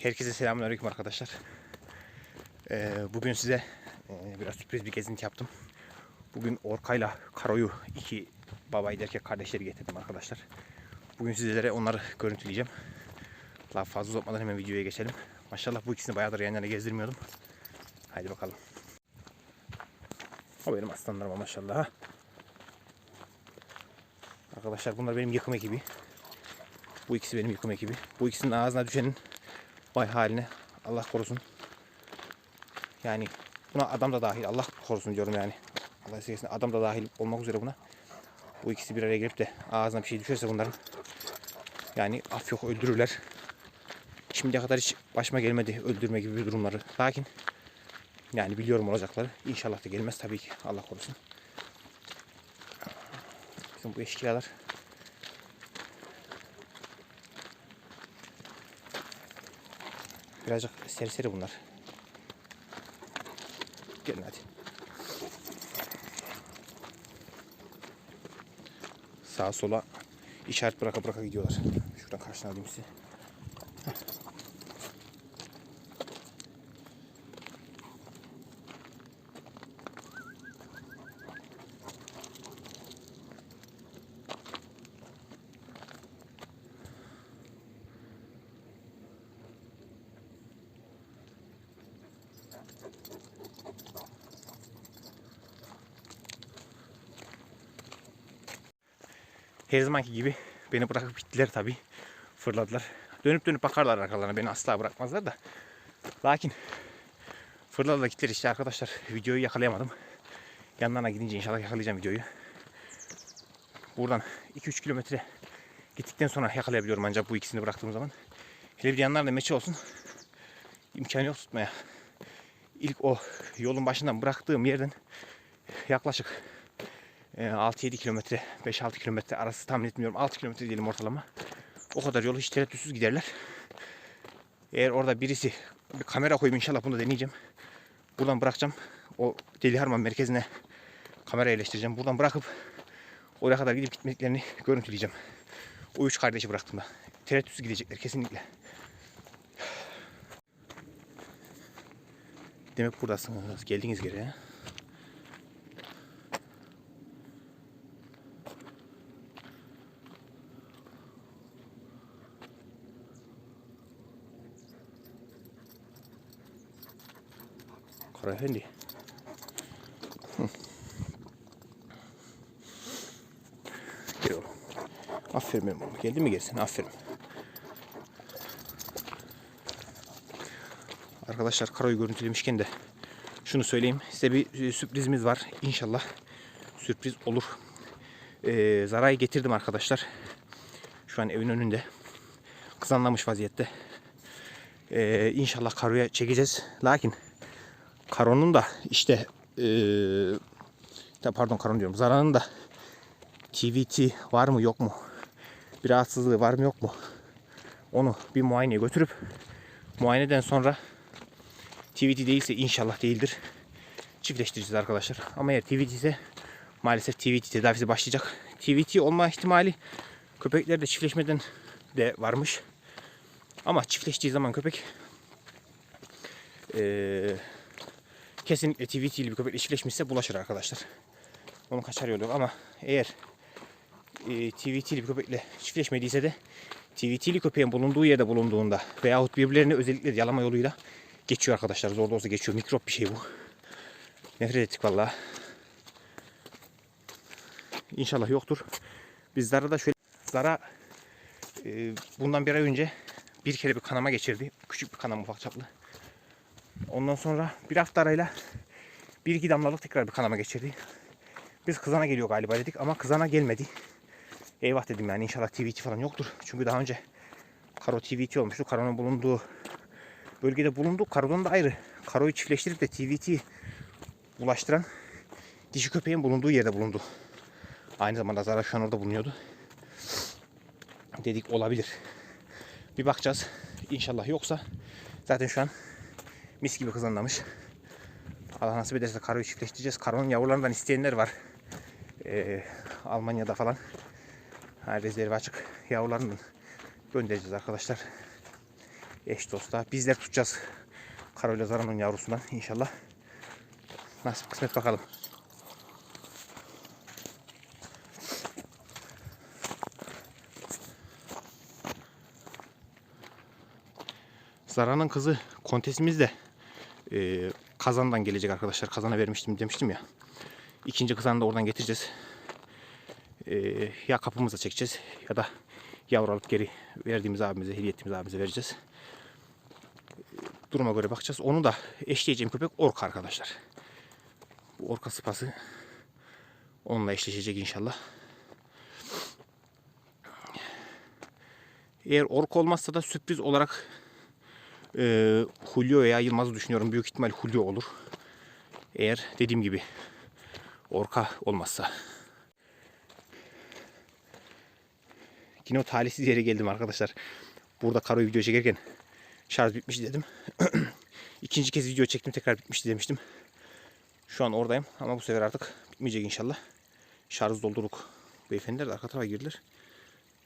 Herkese selamünaleyküm arkadaşlar. Ee, bugün size e, biraz sürpriz bir gezinti yaptım. Bugün Orkay'la Karo'yu iki babayı erkek kardeşleri getirdim arkadaşlar. Bugün sizlere onları görüntüleyeceğim. Daha fazla uzatmadan hemen videoya geçelim. Maşallah bu ikisini bayağıdır yan yana gezdirmiyordum. Haydi bakalım. O benim aslanlarıma maşallah. ha. Arkadaşlar bunlar benim yıkım ekibi. Bu ikisi benim yıkım ekibi. Bu ikisinin ağzına düşenin vay haline Allah korusun. Yani buna adam da dahil Allah korusun diyorum yani. Allah esirgesin adam da dahil olmak üzere buna. Bu ikisi bir araya gelip de ağzına bir şey düşerse bunların yani af yok öldürürler. Şimdiye kadar hiç başıma gelmedi öldürme gibi bir durumları. Lakin yani biliyorum olacakları. İnşallah da gelmez tabii ki. Allah korusun. Bizim bu eşkıyalar birazcık serseri bunlar. Gelin hadi. Sağa sola işaret bıraka bıraka gidiyorlar. Şuradan karşına alayım sizi. Her zamanki gibi beni bırakıp gittiler tabii. Fırladılar. Dönüp dönüp bakarlar arkalarına. Beni asla bırakmazlar da. Lakin fırladılar gittiler işte arkadaşlar. Videoyu yakalayamadım. Yanlarına gidince inşallah yakalayacağım videoyu. Buradan 2-3 kilometre gittikten sonra yakalayabiliyorum ancak bu ikisini bıraktığım zaman. Hele bir yanlarında meçe olsun. imkanı yok tutmaya. İlk o yolun başından bıraktığım yerden yaklaşık 6-7 kilometre, 5-6 kilometre arası tahmin etmiyorum. 6 kilometre diyelim ortalama. O kadar yolu hiç tereddütsüz giderler. Eğer orada birisi bir kamera koyayım inşallah bunu da deneyeceğim. Buradan bırakacağım. O Deli Harman merkezine kamera yerleştireceğim. Buradan bırakıp oraya kadar gidip gitmediklerini görüntüleyeceğim. O üç kardeşi bıraktım da. Tereddütsüz gidecekler kesinlikle. Demek buradasınız. Geldiniz geri. Hı. Gel oğlum. Aferin benim oğlum. Geldi mi gelsin? Aferin. Arkadaşlar Karo'yu görüntülemişken de şunu söyleyeyim. Size bir e, sürprizimiz var. İnşallah sürpriz olur. Ee, Zara'yı getirdim arkadaşlar. Şu an evin önünde. Kızanlamış vaziyette. Ee, inşallah Karo'ya çekeceğiz. Lakin Karon'un da işte ya pardon Karon diyorum. Zara'nın da TVT var mı yok mu? Bir rahatsızlığı var mı yok mu? Onu bir muayeneye götürüp muayeneden sonra TVT değilse inşallah değildir. Çiftleştireceğiz arkadaşlar. Ama eğer TVT ise maalesef TVT tedavisi başlayacak. TVT olma ihtimali köpeklerde çiftleşmeden de varmış. Ama çiftleştiği zaman köpek eee kesinlikle TVT'li bir köpekle çiftleşmişse bulaşır arkadaşlar. Onu kaçar yolu ama eğer e, TVT'li bir köpekle çiftleşmediyse de TVT'li köpeğin bulunduğu yerde bulunduğunda veyahut birbirlerini özellikle yalama yoluyla geçiyor arkadaşlar. Zor da olsa geçiyor. Mikrop bir şey bu. Nefret ettik valla. İnşallah yoktur. Biz Zara'da şöyle Zara e, bundan bir ay önce bir kere bir kanama geçirdi. Küçük bir kanama ufak çaplı. Ondan sonra bir hafta arayla bir iki damlalık tekrar bir kanama geçirdi. Biz kızana geliyor galiba dedik ama kızana gelmedi. Eyvah dedim yani inşallah TVT falan yoktur. Çünkü daha önce Karo TVT olmuştu. Karo'nun bulunduğu bölgede bulundu. Karo'dan da ayrı. Karo'yu çiftleştirip de TVT bulaştıran dişi köpeğin bulunduğu yerde bulundu. Aynı zamanda Zara şu an orada bulunuyordu. Dedik olabilir. Bir bakacağız. İnşallah yoksa zaten şu an mis gibi kızanlamış. Allah nasip ederse karoyu çiftleştireceğiz. Karonun yavrularından isteyenler var. Ee, Almanya'da falan. Ha, rezervi açık. Yavrularını göndereceğiz arkadaşlar. Eş dosta. Bizler tutacağız. Karolya Zara'nın yavrusundan inşallah. Nasip kısmet bakalım. Zara'nın kızı kontesimiz de e, kazandan gelecek arkadaşlar. Kazana vermiştim demiştim ya. İkinci kızanı da oradan getireceğiz. E, ya kapımıza çekeceğiz ya da yavru alıp geri verdiğimiz abimize, hediye ettiğimiz abimize vereceğiz. Duruma göre bakacağız. Onu da eşleyeceğim köpek orka arkadaşlar. Bu orka sıpası onunla eşleşecek inşallah. Eğer ork olmazsa da sürpriz olarak e, Julio veya Yılmaz'ı düşünüyorum. Büyük ihtimal Julio olur. Eğer dediğim gibi orka olmazsa. Yine o talihsiz yere geldim arkadaşlar. Burada karo video çekerken şarj bitmiş dedim. İkinci kez video çektim tekrar bitmişti demiştim. Şu an oradayım ama bu sefer artık bitmeyecek inşallah. Şarj doldurduk. Beyefendiler de arka tarafa girdiler.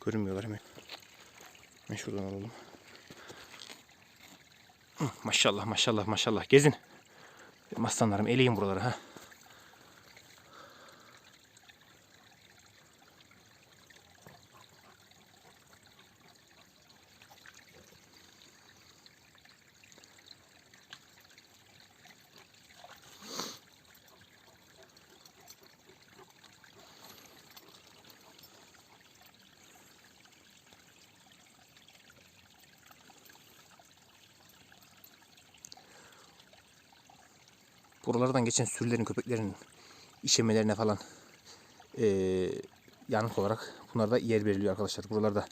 Görünmüyorlar hemen. Ben şuradan alalım. Maşallah maşallah maşallah gezin. Benim aslanlarım eleyin buraları ha. Buralardan geçen sürülerin, köpeklerin işemelerine falan eee yanıt olarak bunlar da yer veriliyor arkadaşlar. Buralarda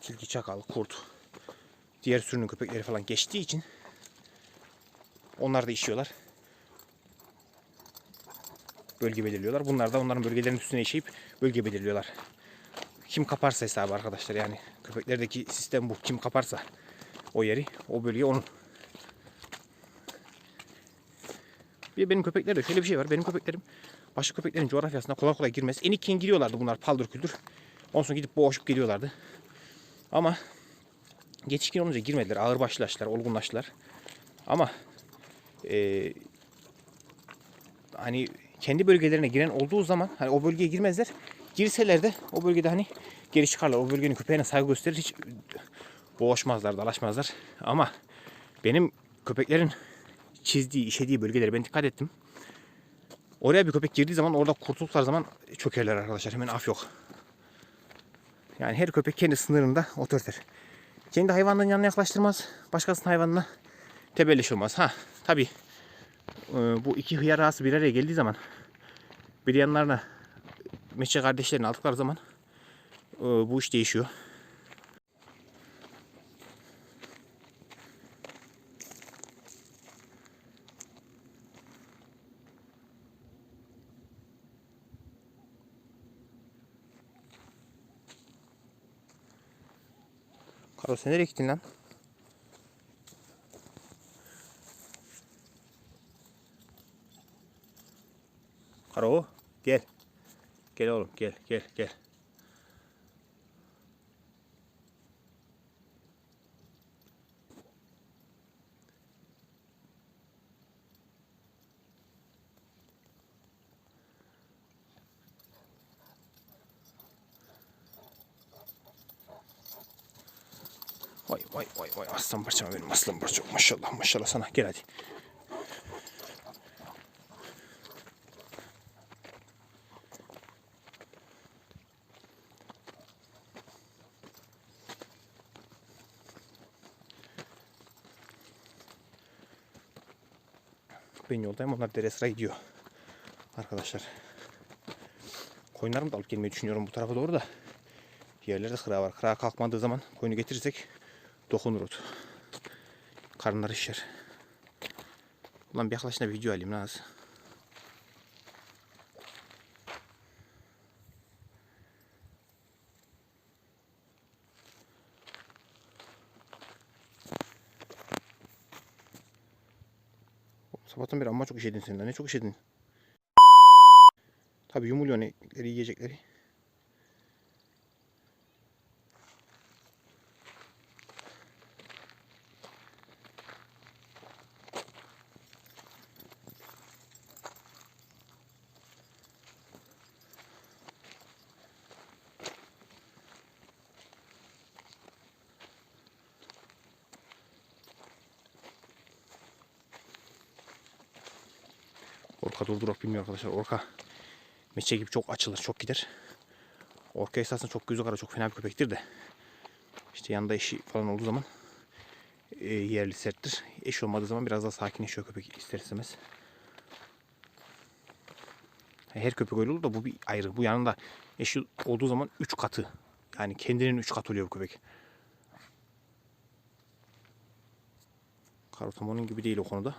tilki, çakal, kurt, diğer sürünün köpekleri falan geçtiği için onlar da işiyorlar. Bölge belirliyorlar. Bunlar da onların bölgelerinin üstüne işeyip bölge belirliyorlar. Kim kaparsa hesabı arkadaşlar yani köpeklerdeki sistem bu. Kim kaparsa o yeri, o bölge onun. Bir benim köpeklerde şöyle bir şey var. Benim köpeklerim başka köpeklerin coğrafyasına kolay kolay girmez. Enikken giriyorlardı bunlar paldır küldür. Ondan sonra gidip boğuşup geliyorlardı. Ama yetişkin olunca girmediler. Ağır başlaştılar, olgunlaştılar. Ama eee, hani kendi bölgelerine giren olduğu zaman hani o bölgeye girmezler. Girseler de o bölgede hani geri çıkarlar. O bölgenin köpeğine saygı gösterir. Hiç boğuşmazlar, dalaşmazlar. Ama benim köpeklerin çizdiği, işediği bölgelere ben dikkat ettim. Oraya bir köpek girdiği zaman orada kurtuldukları zaman çökerler arkadaşlar. Hemen af yok. Yani her köpek kendi sınırında otoriter. Kendi hayvanının yanına yaklaştırmaz. Başkasının hayvanına tebelleş olmaz. Ha tabi bu iki hıyar ağası bir araya geldiği zaman bir yanlarına meşe kardeşlerini aldıkları zaman e, bu iş değişiyor. Karo sen nereye gittin lan? Karo gel. Gel oğlum gel gel gel. Vay vay vay vay aslan parçam benim aslan parçam maşallah maşallah sana gel hadi. Ben yoldayım onlar dere sıra gidiyor. Arkadaşlar. Koyunlarımı da alıp gelmeyi düşünüyorum bu tarafa doğru da. Yerlerde kıra var. Kıra kalkmadığı zaman koyunu getirirsek dokunur ot. Karınları şişer. Ulan bir yaklaşına video alayım lan az. Sabahtan beri amma çok işedin sen de. Ne çok işedin. Tabi yumuluyor ne yiyecekleri. Arkadaşlar. Orka meçe gibi çok açılır, çok gider. Orka esasında çok gözü kara, çok fena bir köpektir de. İşte yanında eşi falan olduğu zaman e, yerli serttir. Eş olmadığı zaman biraz daha sakinleşiyor köpek ister istemez. Her köpek öyle olur da bu bir ayrı. Bu yanında eşi olduğu zaman 3 katı. Yani kendinin 3 katı oluyor bu köpek. Karo tam onun gibi değil o konuda.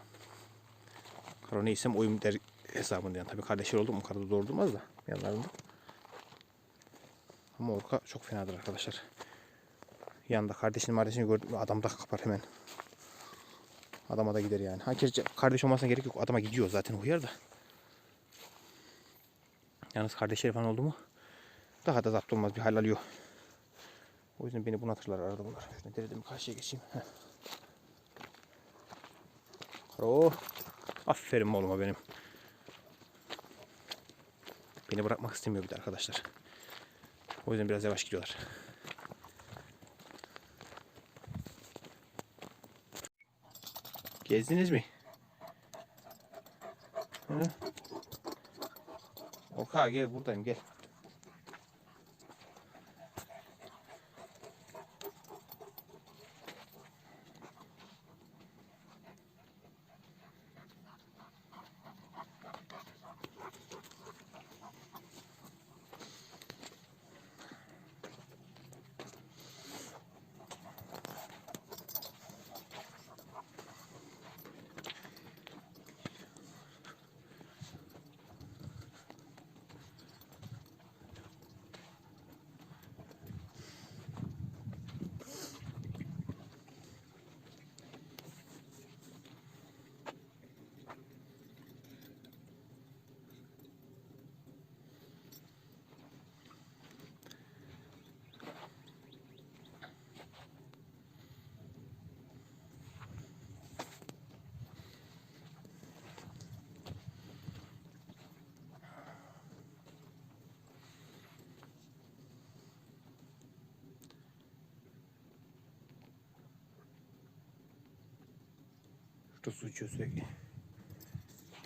Karo neysem oyum der hesabında yani. Tabii kardeşler oldu mu karada doğru durmaz da yanlarında. Ama Orka çok fenadır arkadaşlar. Yanında kardeşini kardeşini gördüm adam da kapar hemen. Adama da gider yani. Ha kardeş olmasına gerek yok. Adama gidiyor zaten uyar da. Yalnız kardeşleri falan oldu mu daha da zapt olmaz bir hal alıyor. O yüzden beni bunaltırlar arada bunlar. Şuna dereden bir karşıya geçeyim. Heh. Karo. Aferin oğluma benim. Beni bırakmak istemiyor bir de arkadaşlar. O yüzden biraz yavaş gidiyorlar. Gezdiniz mi? Hı? Oka gel buradayım gel. Şurada su içiyor sürekli.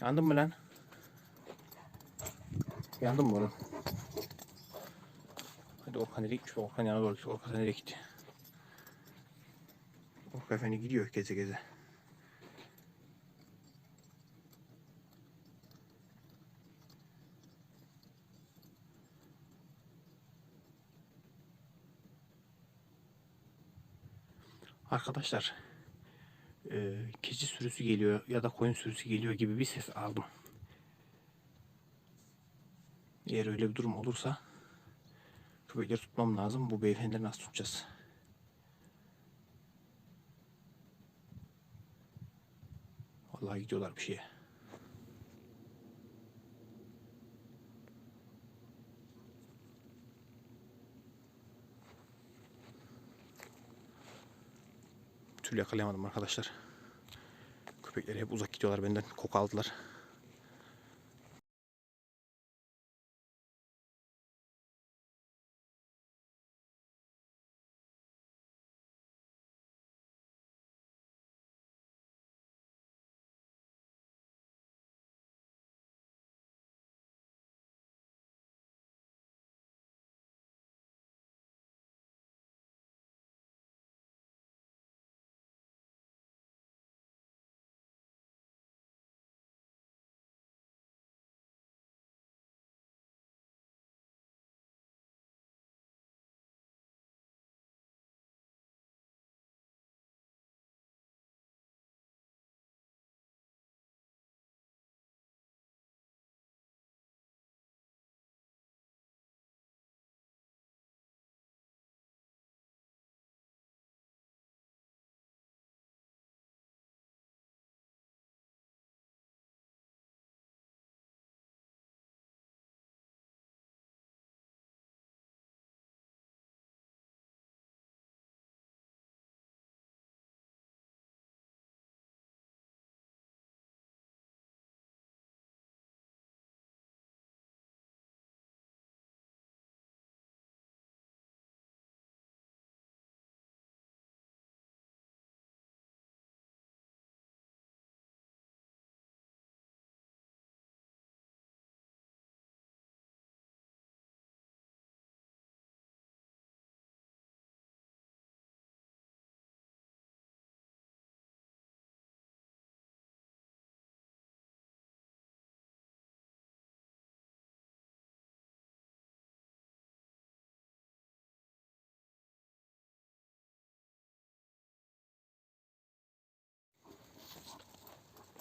Yandın mı lan? Yandın mı oğlum? Hadi Orkan nereye gitmiş? Orkan yana doğru gitti. Orkan nereye gitti? Orkan efendi gidiyor geze geze. Arkadaşlar e, keçi sürüsü geliyor ya da koyun sürüsü geliyor gibi bir ses aldım. Eğer öyle bir durum olursa köpekleri tutmam lazım. Bu beyefendileri nasıl tutacağız? Vallahi gidiyorlar bir şeye. Türlü yakalayamadım arkadaşlar. Köpekleri hep uzak gidiyorlar benden. Koku aldılar.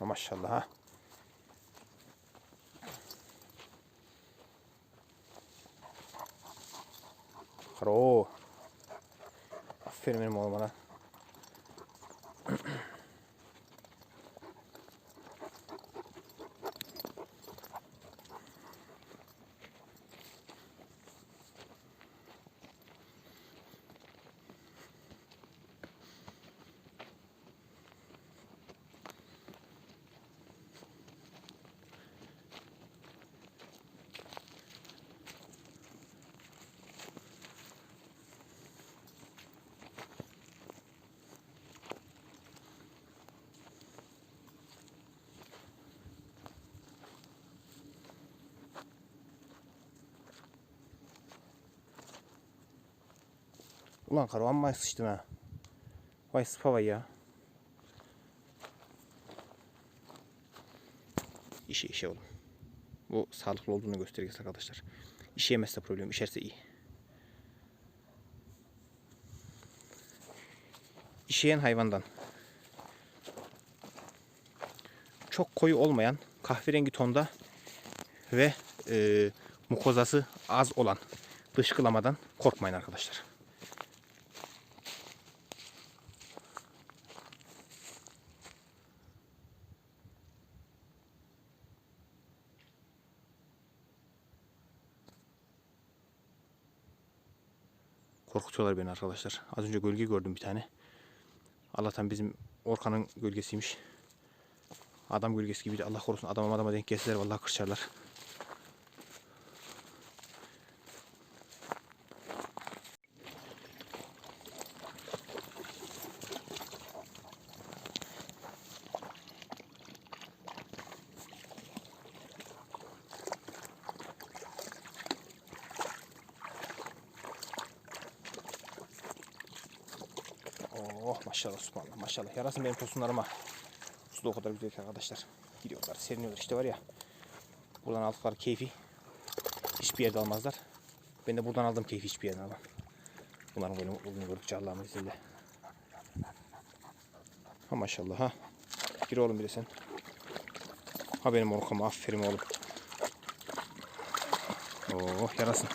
Maşallah ha. Karo. Aferin benim oğluma lan. Ulan karo amma sıçtım ha. Vay sıpa vay ya. İşe işe oğlum. Bu sağlıklı olduğunu göstergesi arkadaşlar. İşe yemezse problem, işerse iyi. İşeyen hayvandan çok koyu olmayan kahverengi tonda ve e, mukozası az olan dışkılamadan korkmayın arkadaşlar. Korkutuyorlar beni arkadaşlar. Az önce gölge gördüm bir tane. Allah'tan bizim Orkan'ın gölgesiymiş. Adam gölgesi gibiydi. Allah korusun adama adama denk gelseler vallahi kırçarlar. Oh subhanallah maşallah. Yarasın benim tosunlarıma. Su da o kadar güzel ki arkadaşlar. Gidiyorlar seriniyorlar işte var ya. Buradan aldıkları keyfi hiçbir yerde almazlar. Ben de buradan aldım keyfi hiçbir yerden almam. Bunların böyle mutluluğunu gördükçe Allah'ın izniyle. Ha maşallah ha. Gir oğlum bir de sen. Ha benim orkama aferin oğlum. Oh yarasın.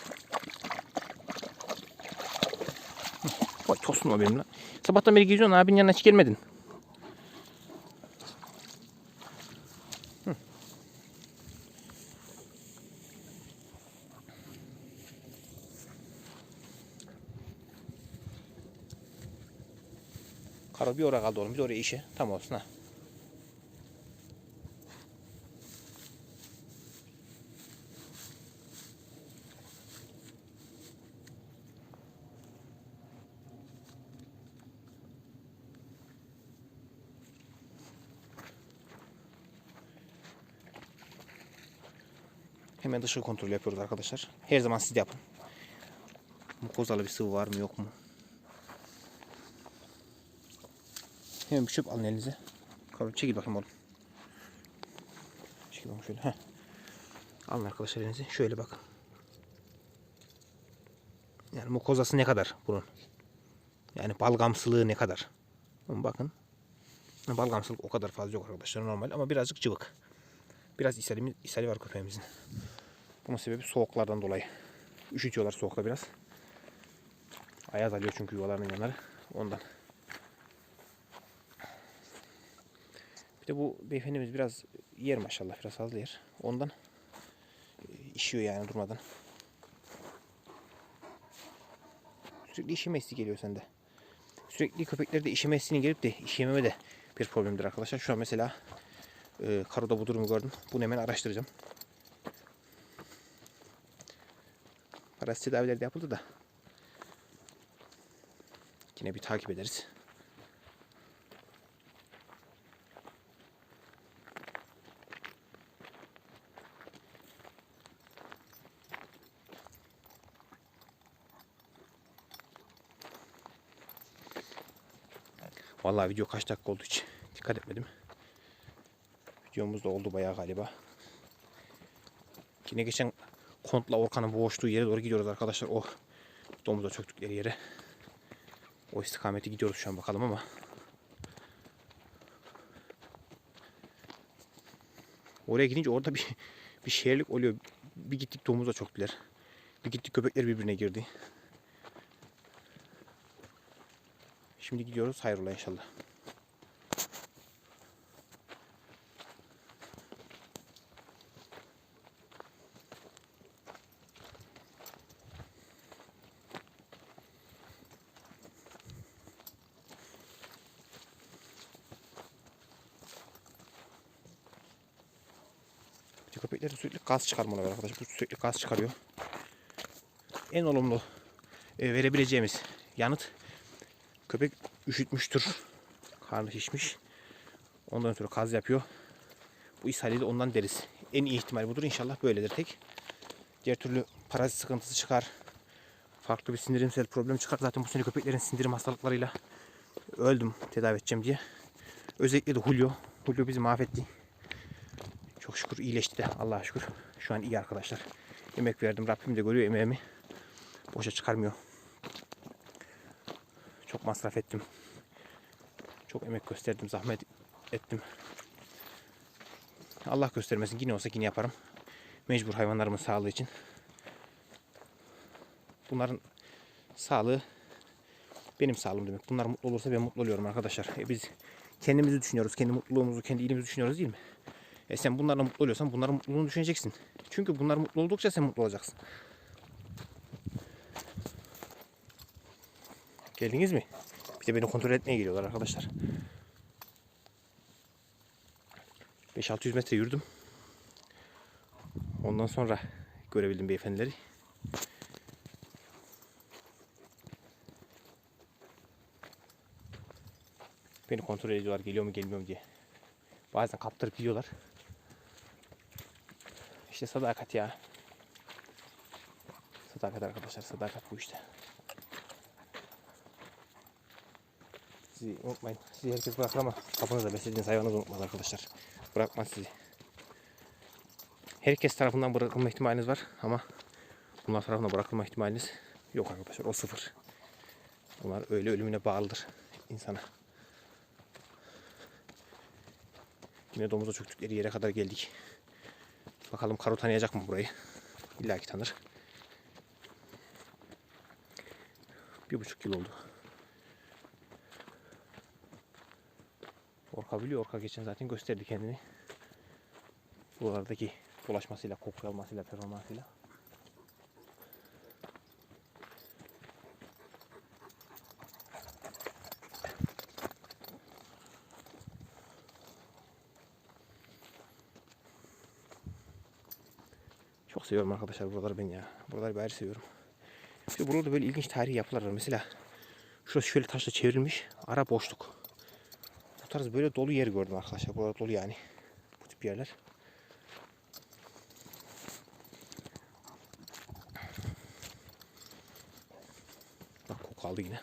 Vay tosun o benim lan. Sabahtan beri geziyorsun abinin yanına hiç gelmedin. Hı. Oraya kaldı oğlum. De oraya işe. Tam olsun ha. Hemen dışı kontrol yapıyoruz arkadaşlar. Her zaman siz yapın. Mukozalı bir sıvı var mı yok mu? Hemen bir çöp alın elinize. Karo çekil bakayım oğlum. Çekil bakayım şöyle. Heh. Alın arkadaşlar elinize. Şöyle bakın. Yani mukozası ne kadar bunun? Yani balgamsılığı ne kadar? Ama bakın. Balgamsılık o kadar fazla yok arkadaşlar normal ama birazcık cıvık. Biraz ishali, ishali var köpeğimizin. Bunun sebebi soğuklardan dolayı. Üşütüyorlar soğukta biraz. Ayaz alıyor çünkü yuvalarının yanları. Ondan. Bir de bu beyefendimiz biraz yer maşallah. Biraz fazla yer. Ondan e, işiyor yani durmadan. Sürekli işeme hissi geliyor sende. Sürekli köpeklerde işeme hissinin gelip de işememe de bir problemdir arkadaşlar. Şu an mesela e, karoda bu durumu gördüm. Bunu hemen araştıracağım. Parazit tedavileri de yapıldı da. Yine bir takip ederiz. Vallahi video kaç dakika oldu hiç dikkat etmedim. Videomuz da oldu bayağı galiba. Yine geçen Kontla Orkan'ın boğuştuğu yere doğru gidiyoruz arkadaşlar. O domuza çöktükleri yere. O istikamete gidiyoruz şu an bakalım ama. Oraya gidince orada bir bir şehirlik oluyor. Bir gittik domuza çöktüler. Bir gittik köpekler birbirine girdi. Şimdi gidiyoruz hayrola inşallah. Köpeklerin sürekli gaz çıkarmaları var arkadaşlar. Bu sürekli gaz çıkarıyor. En olumlu e, verebileceğimiz yanıt köpek üşütmüştür. Karnı şişmiş. Ondan sonra gaz yapıyor. Bu ishali de ondan deriz. En iyi ihtimal budur. İnşallah böyledir tek. Diğer türlü parazit sıkıntısı çıkar. Farklı bir sindirimsel problem çıkar. Zaten bu sene köpeklerin sindirim hastalıklarıyla öldüm tedavi edeceğim diye. Özellikle de Julio. Julio bizi mahvetti. Şükür iyileşti de Allah'a şükür. Şu an iyi arkadaşlar. Emek verdim. Rabbim de görüyor emeğimi. Boşa çıkarmıyor. Çok masraf ettim. Çok emek gösterdim. Zahmet ettim. Allah göstermesin. Yine olsa yine yaparım. Mecbur hayvanlarımın sağlığı için. Bunların sağlığı benim sağlığım demek. Bunlar mutlu olursa ben mutlu oluyorum arkadaşlar. E biz kendimizi düşünüyoruz. Kendi mutluluğumuzu, kendi iyiliğimizi düşünüyoruz değil mi? E sen bunlarla mutlu oluyorsan bunların mutluluğunu düşüneceksin. Çünkü bunlar mutlu oldukça sen mutlu olacaksın. Geldiniz mi? Bir de beni kontrol etmeye geliyorlar arkadaşlar. 5-600 metre yürüdüm. Ondan sonra görebildim beyefendileri. Beni kontrol ediyorlar geliyor mu gelmiyor mu diye. Bazen kaptırıp gidiyorlar. İşte sadakat ya. Sadakat arkadaşlar sadakat bu işte. Sizi unutmayın. Sizi herkes bırakır ama kapınızda beslediğiniz hayvanınızı unutmaz arkadaşlar. Bırakmaz sizi. Herkes tarafından bırakılma ihtimaliniz var ama bunlar tarafından bırakılma ihtimaliniz yok arkadaşlar. O sıfır. Bunlar öyle ölümüne bağlıdır insana. Yine domuza çöktükleri yere kadar geldik. Bakalım Karo tanıyacak mı burayı? İlla ki tanır. Bir buçuk yıl oldu. Orka biliyor. Orka geçen zaten gösterdi kendini. Buralardaki dolaşmasıyla, koku almasıyla, performansıyla. Çok seviyorum arkadaşlar buraları ben ya. Buraları bir ayrı seviyorum. İşte burada böyle ilginç tarihi yapılar var. Mesela şurası şöyle taşla çevrilmiş. Ara boşluk. Bu tarz böyle dolu yer gördüm arkadaşlar. Burada dolu yani. Bu tip yerler. Bak koku aldı yine.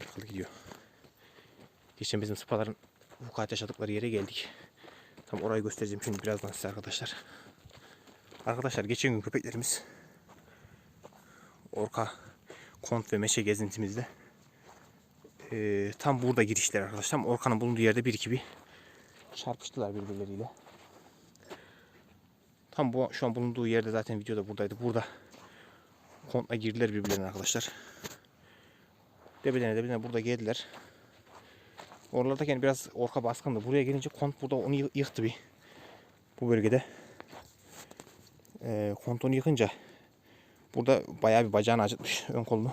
Bırakıldı gidiyor. Geçen bizim sıpaların vukuat yaşadıkları yere geldik. Tam orayı göstereceğim şimdi birazdan size arkadaşlar. Arkadaşlar geçen gün köpeklerimiz Orka Kont ve Meşe gezintimizde eee, tam burada girişler arkadaşlar. Orkan'ın bulunduğu yerde bir iki bir çarpıştılar birbirleriyle. Tam bu şu an bulunduğu yerde zaten videoda buradaydı. Burada Kont'la girdiler birbirlerine arkadaşlar. Debelene debelene burada geldiler. Oralardayken biraz orka baskındı. Buraya gelince Kont burada onu yı- yıktı bir. Bu bölgede e, kontonu yıkınca burada bayağı bir bacağını acıtmış ön kolunu.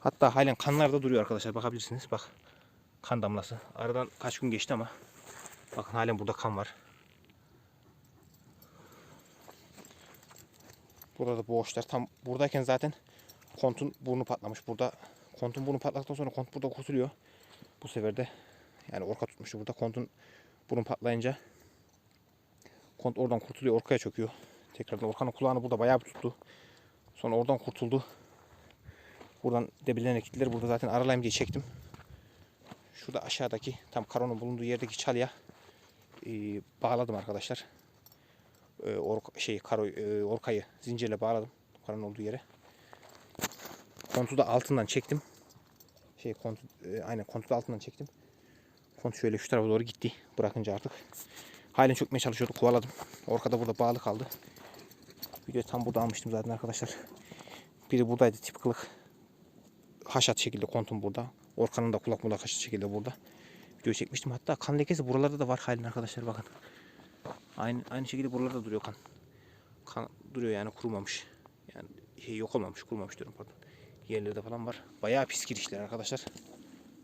Hatta halen kanlar da duruyor arkadaşlar bakabilirsiniz. Bak kan damlası. Aradan kaç gün geçti ama bakın halen burada kan var. Burada da boğuşlar. Tam buradayken zaten kontun burnu patlamış. Burada kontun burnu patladıktan sonra kont burada kurtuluyor. Bu sefer de yani orka tutmuştu burada. Kontun burnu patlayınca kont oradan kurtuluyor. Orkaya çöküyor. Tekrardan Orkan'ın kulağını burada bayağı tuttu. Sonra oradan kurtuldu. Buradan debilerine gittiler. Burada zaten aralayayım diye çektim. Şurada aşağıdaki tam karonun bulunduğu yerdeki çalıya e, bağladım arkadaşlar. E, ork, şey karo, e, orkayı zincirle bağladım. Karonun olduğu yere. Kontu da altından çektim. Şey kontu e, aynen kontu da altından çektim. Kont şöyle şu tarafa doğru gitti. Bırakınca artık Halen çökmeye çalışıyorduk. Kovaladım. Orka da burada bağlı kaldı. Videoyu tam burada almıştım zaten arkadaşlar. Biri buradaydı tip kılık. Haşat şekilde kontum burada. Orkan'ın da kulak mulak haşat şekilde burada. Video çekmiştim. Hatta kan lekesi buralarda da var halen arkadaşlar bakın. Aynı aynı şekilde buralarda duruyor kan. Kan duruyor yani kurumamış. Yani şey yok olmamış, kurumamış diyorum pardon. Yerlerde falan var. Bayağı pis girişler arkadaşlar.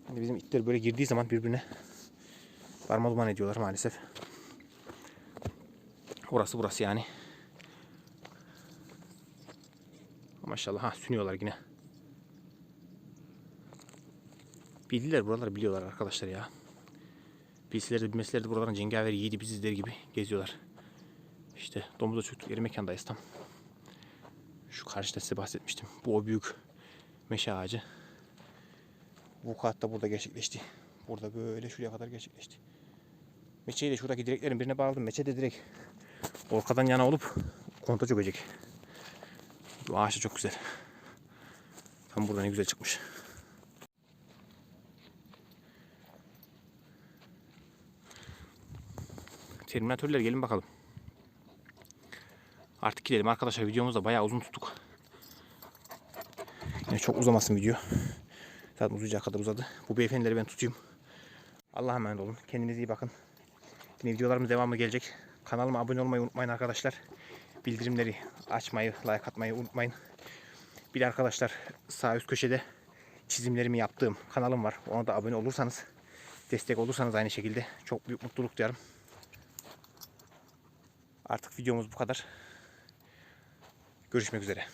Hani bizim itler böyle girdiği zaman birbirine darma duman ediyorlar maalesef. Orası burası yani. Maşallah ha sünüyorlar yine. Bildiler buraları biliyorlar arkadaşlar ya. Bilseler de bilmeseler de buraların cengaver yiğidi bizizler gibi geziyorlar. İşte domuza çöktük yeri mekandayız tam. Şu karşıda size bahsetmiştim. Bu o büyük meşe ağacı. Bu kat da burada gerçekleşti. Burada böyle şuraya kadar gerçekleşti. Meçeyi de şuradaki direklerin birine bağladım. Meçe de direkt orkadan yana olup konta çökecek. Bu ağaç da çok güzel. Tam burada ne güzel çıkmış. Terminatörler gelin bakalım. Artık gidelim arkadaşlar videomuz da bayağı uzun tuttuk. Yine çok uzamasın video. Zaten uzayacağı kadar uzadı. Bu beyefendileri ben tutayım. Allah'a emanet olun. Kendinize iyi bakın. Yine videolarımız devamı gelecek. Kanalıma abone olmayı unutmayın arkadaşlar. Bildirimleri açmayı, like atmayı unutmayın. Bir de arkadaşlar sağ üst köşede çizimlerimi yaptığım kanalım var. Ona da abone olursanız, destek olursanız aynı şekilde çok büyük mutluluk duyarım. Artık videomuz bu kadar. Görüşmek üzere.